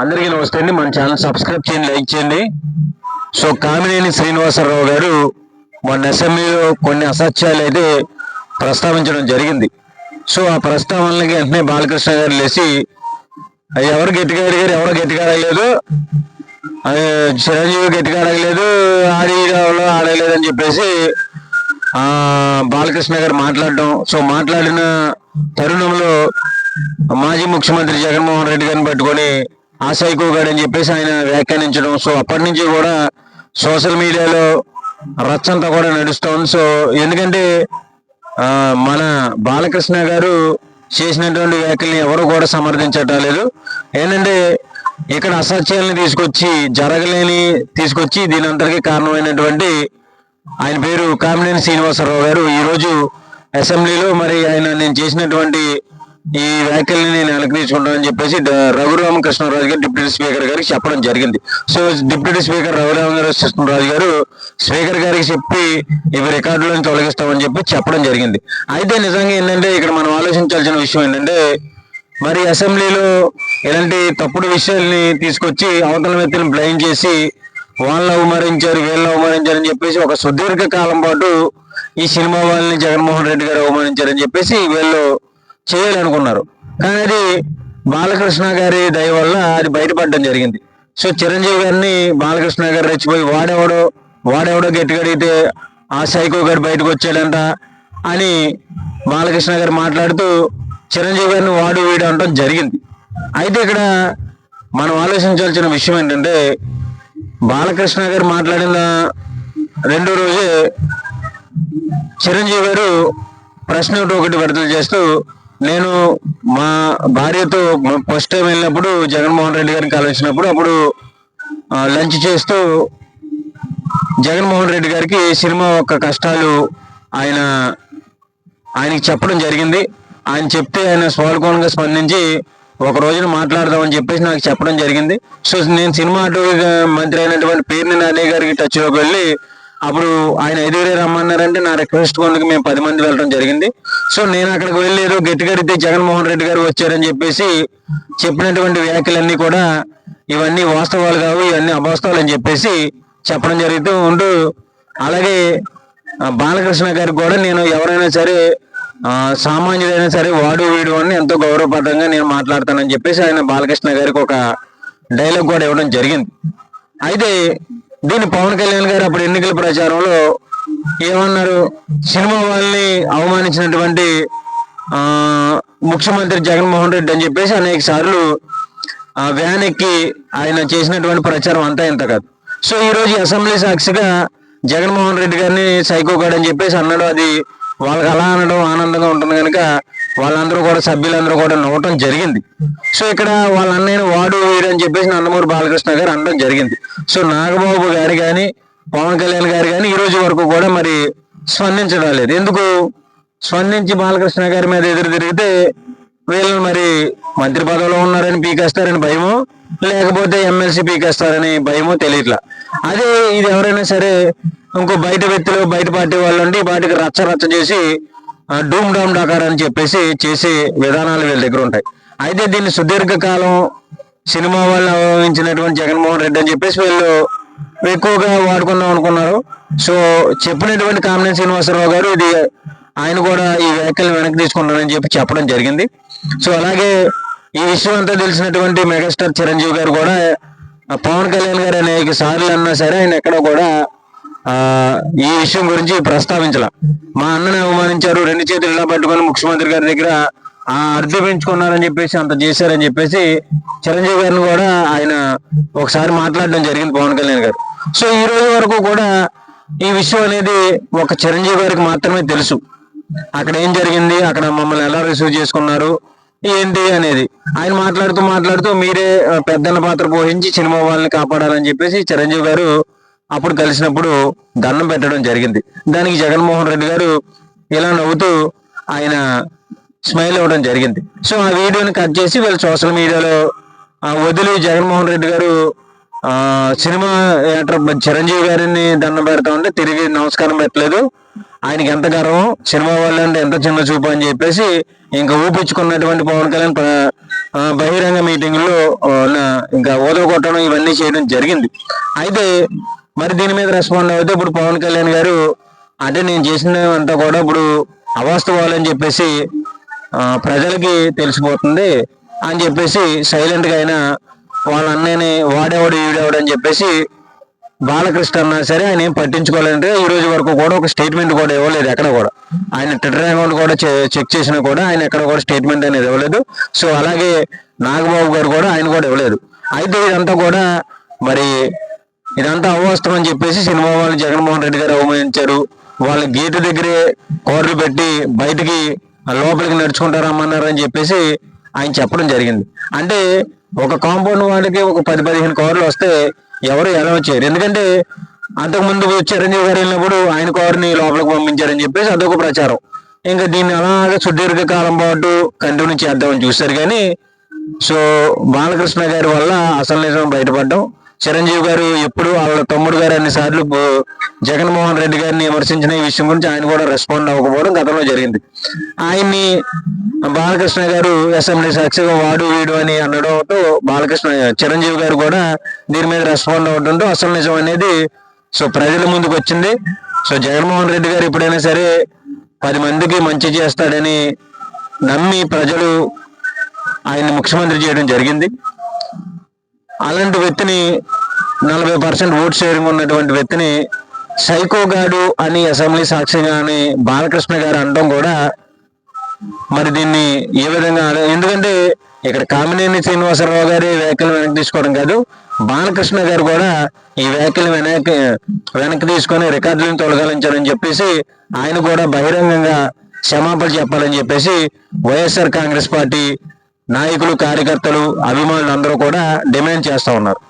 అందరికీ నమస్తే అండి. మన ఛానల్ సబ్స్క్రైబ్ చేయండి లైక్ చేయండి. సో కామినేని శ్రీనివాసరావు గారు మొన్న అసెంబ్లీలో కొన్ని అసత్యాలు అయితే ప్రస్తావించడం జరిగింది. సో ఆ ప్రస్తావనలకి వెంటనే బాలకృష్ణ గారు లేచి ఎవరు గట్టిగా అడిగారు ఎవరు గట్టిగా అడగలేదు అది చిరంజీవి గట్టిగా అడగలేదు ఆడి ఆడలేదు అని చెప్పేసి ఆ బాలకృష్ణ గారు మాట్లాడడం. సో మాట్లాడిన తరుణంలో మాజీ ముఖ్యమంత్రి జగన్మోహన్ రెడ్డి గారిని పట్టుకొని ఆ అని చెప్పేసి ఆయన వ్యాఖ్యానించడం. సో అప్పటి నుంచి కూడా సోషల్ మీడియాలో రచ్చంతా కూడా నడుస్తోంది. సో ఎందుకంటే మన బాలకృష్ణ గారు చేసినటువంటి వ్యాఖ్యల్ని ఎవరు కూడా సమర్థించటం లేదు. ఏంటంటే ఇక్కడ అసత్యాలను తీసుకొచ్చి జరగలేని తీసుకొచ్చి దీని అంతటికీ కారణమైనటువంటి ఆయన పేరు కామినేని శ్రీనివాసరావు గారు. ఈరోజు అసెంబ్లీలో మరి ఆయన నేను చేసినటువంటి ఈ వ్యాఖ్యల్ని నేను అలంకరించుకుంటానని చెప్పేసి రఘురామ కృష్ణరాజు గారు డిప్యూటీ స్పీకర్ గారికి చెప్పడం జరిగింది. So deputy speaker Raghurama Krishnaraju garu speaker గారికి చెప్పి ఇవి రికార్డులను తొలగిస్తామని చెప్పి చెప్పడం జరిగింది. అయితే నిజంగా ఏంటంటే ఇక్కడ మనం ఆలోచించాల్సిన విషయం ఏంటంటే మరి అసెంబ్లీలో ఇలాంటి తప్పుడు విషయాల్ని తీసుకొచ్చి అవతల వ్యక్తిని బ్లైండ్ చేసి వాళ్ళని అవమానించారు వీళ్ళని అవమానించారు అని చెప్పేసి ఒక సుదీర్ఘ కాలం పాటు ఈ సినిమా వాళ్ళని జగన్మోహన్ రెడ్డి గారు అవమానించారని చెప్పేసి వీళ్ళు చేయాలనుకున్నారు. కానీ అది బాలకృష్ణ గారి దయ వల్ల అది బయటపడడం జరిగింది. సో చిరంజీవి గారిని బాలకృష్ణ గారు రెచ్చిపోయి వాడెవడో వాడెవడో గట్టిగడిగితే ఆ సైకో గారు బయటకు వచ్చాడంట అని బాలకృష్ణ గారు మాట్లాడుతూ చిరంజీవి గారిని వాడు వీడు అనడం జరిగింది. అయితే ఇక్కడ మనం ఆలోచించాల్సిన విషయం ఏంటంటే బాలకృష్ణ గారు మాట్లాడిన రెండో రోజే చిరంజీవి గారు ప్రశ్న ఒకటి ఒకటి విడుదల చేస్తూ నేను మా భార్యతో ఫస్ట్ టైం వెళ్ళినప్పుడు జగన్మోహన్ రెడ్డి గారిని కలిసినప్పుడు అప్పుడు లంచ్ చేస్తూ జగన్మోహన్ రెడ్డి గారికి సినిమా యొక్క కష్టాలు ఆయన ఆయనకి చెప్పడం జరిగింది. ఆయన చెప్తే ఆయన స్వాల్కోణంగా స్పందించి ఒక రోజున మాట్లాడదామని చెప్పేసి నాకు చెప్పడం జరిగింది. సో నేను సినిమా మంత్రి అయినటువంటి పేరుని నాని గారికి టచ్లోకి వెళ్ళి అప్పుడు ఆయన ఐదుగురే రమ్మన్నారంటే నా రిక్వెస్ట్ కొనుక మేము పది మంది వెళ్ళడం జరిగింది. సో నేను అక్కడికి వెళ్ళి ఏదో జగన్మోహన్ రెడ్డి గారు వచ్చారని చెప్పేసి చెప్పినటువంటి వ్యాఖ్యలన్నీ కూడా ఇవన్నీ వాస్తవాలు కావు ఇవన్నీ అవాస్తవాలు అని చెప్పేసి చెప్పడం జరుగుతూ ఉంటూ అలాగే బాలకృష్ణ గారికి కూడా నేను ఎవరైనా సరే సామాన్యుడైనా సరే వాడు వీడు అని ఎంతో గౌరవపదంగా నేను మాట్లాడతానని చెప్పేసి ఆయన బాలకృష్ణ గారికి ఒక డైలాగ్ కూడా ఇవ్వడం జరిగింది. అయితే దీన్ని పవన్ కళ్యాణ్ గారు అప్పుడు ఎన్నికల ప్రచారంలో ఏమన్నారు? సినిమా వాళ్ళని అవమానించినటువంటి ఆ ముఖ్యమంత్రి జగన్మోహన్ రెడ్డి అని చెప్పేసి అనేక సార్లు ఆ వ్యాన్ ఎక్కి ఆయన చేసినటువంటి ప్రచారం అంతా ఇంత కాదు. సో ఈ రోజు అసెంబ్లీ సాక్షిగా జగన్మోహన్ రెడ్డి గారిని సైకో గాడు అని చెప్పేసి అన్నాడు. అది వాళ్ళకి అలా అనడం ఆనందంగా ఉంటుంది కనుక వాళ్ళందరూ కూడా సభ్యులందరూ కూడా నవ్వటం జరిగింది. సో ఇక్కడ వాళ్ళ అన్నయ్య వాడు వీడు అని చెప్పేసి నందమూరి బాలకృష్ణ గారు అనడం జరిగింది. సో నాగబాబు గారు కానీ పవన్ కళ్యాణ్ గారు కానీ ఈ రోజు వరకు కూడా మరి స్పందించడం లేదు. ఎందుకు? స్పందించి బాలకృష్ణ గారి మీద ఎదురు తిరిగితే వీళ్ళని మరి మంత్రి పదవిలో ఉన్నారని పీకేస్తారని భయము లేకపోతే ఎమ్మెల్సీ పీకేస్తారని భయము తెలియట్లా. అదే ఇది ఎవరైనా సరే ఇంకో బయట వ్యక్తులు బయట పార్టీ వాళ్ళు ఉండి వాటికి రచ్చ రచ్చ చేసి డూమ్ డామ్ డాకార్ అని చెప్పేసి చేసే విధానాలు వీళ్ళ దగ్గర ఉంటాయి. అయితే దీన్ని సుదీర్ఘకాలం సినిమా వాళ్ళు అవలంబించినటువంటి జగన్మోహన్ రెడ్డి అని చెప్పేసి వీళ్ళు ఎక్కువగా వాడుకుందాం అనుకున్నారు. సో చెప్పినటువంటి కామినేని శ్రీనివాసరావు గారు ఇది ఆయన కూడా ఈ వ్యాఖ్యలు వెనక్కి తీసుకున్నారని చెప్పి చెప్పడం జరిగింది. సో అలాగే ఈ విషయం అంతా తెలిసినటువంటి మెగాస్టార్ చిరంజీవి గారు కూడా పవన్ కళ్యాణ్ గారు అనేక సార్లు అన్నా సరే ఆయన ఎక్కడ కూడా ఈ విషయం గురించి ప్రస్తావించాల. మా అన్నని అవమానించారు రెండు చేతులు ఇలా పట్టుకొని ముఖ్యమంత్రి గారి దగ్గర ఆ అర్థం పెంచుకున్నారని చెప్పేసి అంత చేశారని చెప్పేసి చిరంజీవి గారిని కూడా ఆయన ఒకసారి మాట్లాడడం జరిగింది పవన్ కళ్యాణ్ గారు. సో ఈ రోజు వరకు కూడా ఈ విషయం అనేది ఒక చిరంజీవి గారికి మాత్రమే తెలుసు. అక్కడ ఏం జరిగింది అక్కడ మమ్మల్ని ఎలా రిసీవ్ చేసుకున్నారు ఏంటి అనేది. ఆయన మాట్లాడుతూ మాట్లాడుతూ మీరే పెద్దల పాత్ర పోషించి సినిమా వాళ్ళని కాపాడాలని చెప్పేసి చిరంజీవి గారు అప్పుడు కలిసినప్పుడు దండం పెట్టడం జరిగింది. దానికి జగన్మోహన్ రెడ్డి గారు ఇలా నవ్వుతూ ఆయన స్మైల్ ఇవ్వడం జరిగింది. సో ఆ వీడియోని కట్ చేసి వీళ్ళు సోషల్ మీడియాలో ఆ, వదిలి జగన్మోహన్ రెడ్డి గారు సినిమా యాక్టర్ చిరంజీవి గారిని దండం పెడతా ఉంటే తిరిగి నమస్కారం పెట్టలేదు. ఆయనకి ఎంత గర్వం సినిమా వాళ్ళు అంటే ఎంత చిన్న చూపు అని చెప్పేసి ఇంకా ఊపించుకున్నటువంటి పవన్ కళ్యాణ్ బహిరంగ మీటింగ్లో ఇంకా ఓదవ కొట్టడం ఇవన్నీ చేయడం జరిగింది. అయితే మరి దీని మీద రెస్పాండ్ అయితే ఇప్పుడు పవన్ కళ్యాణ్ గారు అంటే నేను చేసినదంతా కూడా ఇప్పుడు అవాస్తవాలని చెప్పేసి ప్రజలకి తెలిసిపోతుంది అని చెప్పేసి సైలెంట్గా అయినా వాళ్ళ అన్నయ్యని వాడేవాడు ఈడేవాడు అని చెప్పేసి బాలకృష్ణ అన్నా సరే ఆయన ఏం పట్టించుకోవాలంటే ఈ రోజు వరకు కూడా ఒక స్టేట్మెంట్ కూడా ఇవ్వలేదు ఎక్కడ కూడా. ఆయన ట్విట్టర్ అకౌంట్ కూడా చె- చెక్ చేసినా కూడా ఆయన ఎక్కడ కూడా స్టేట్మెంట్ అనేది ఇవ్వలేదు. సో అలాగే నాగబాబు గారు కూడా ఆయన కూడా ఇవ్వలేదు. అయితే ఇదంతా కూడా మరి ఇదంతా అవాస్తవం అని చెప్పేసి సినిమా వాళ్ళు జగన్మోహన్ రెడ్డి గారు అవమానించారు. వాళ్ళ గేటు దగ్గరే కోర్లు పెట్టి బయటికి లోపలికి నడుచుకుంటారమ్మన్నారు అని చెప్పేసి ఆయన చెప్పడం జరిగింది. అంటే ఒక కాంపౌండ్ వాళ్ళకి ఒక పది పదిహేను కార్లు వస్తే ఎవరు ఎలా వచ్చారు? ఎందుకంటే అంతకుముందు చిరంజీవి గారు వెళ్ళినప్పుడు ఆయన కార్ని లోపలికి పంపించారని చెప్పేసి అదొక ప్రచారం. ఇంకా దీన్ని అలాగే సుదీర్ఘ కాలం పాటు కంటిన్యూ చేద్దామని చూశారు కానీ సో బాలకృష్ణ గారి వల్ల అసలు నిజం బయటపడ్డం చిరంజీవి గారు ఎప్పుడు వాళ్ళ తమ్ముడు గారు అన్ని సార్లు జగన్మోహన్ రెడ్డి గారిని విమర్శించిన ఈ విషయం గురించి ఆయన కూడా రెస్పాండ్ అవ్వకపోవడం గతంలో జరిగింది. ఆయన్ని బాలకృష్ణ గారు అసెంబ్లీ సాక్షిగా వాడు వీడు అని అనడంతో బాలకృష్ణ చిరంజీవి గారు కూడా దీని మీద రెస్పాండ్ అవ్వడంతో అసలు నిజం అనేది సో ప్రజల ముందుకు వచ్చింది. సో జగన్మోహన్ రెడ్డి గారు ఎప్పుడైనా సరే పది మందికి మంచి చేస్తాడని నమ్మి ప్రజలు ఆయన్ని ముఖ్యమంత్రి చేయడం జరిగింది. అలాంటి వ్యక్తిని నలభై పర్సెంట్ ఓట్ షేరింగ్ ఉన్నటువంటి వ్యక్తిని సైకోగాడు అని అసెంబ్లీ సాక్షిగా అని బాలకృష్ణ గారు అనడం కూడా మరి దీన్ని ఏ విధంగా ఎందుకంటే ఇక్కడ కామినేని శ్రీనివాసరావు గారి వ్యాఖ్యలు వెనక్కి తీసుకోవడం కాదు బాలకృష్ణ గారు కూడా ఈ వ్యాఖ్యలు వెనక్కి వెనక్కి తీసుకొని రికార్డులను తొలగించాలని చెప్పేసి ఆయన కూడా బహిరంగంగా క్షమాపణ చెప్పాలని చెప్పేసి వైఎస్ఆర్ కాంగ్రెస్ పార్టీ నాయకులు కార్యకర్తలు అభిమానులు అందరూ కూడా డిమాండ్ చేస్తా ఉన్నారు.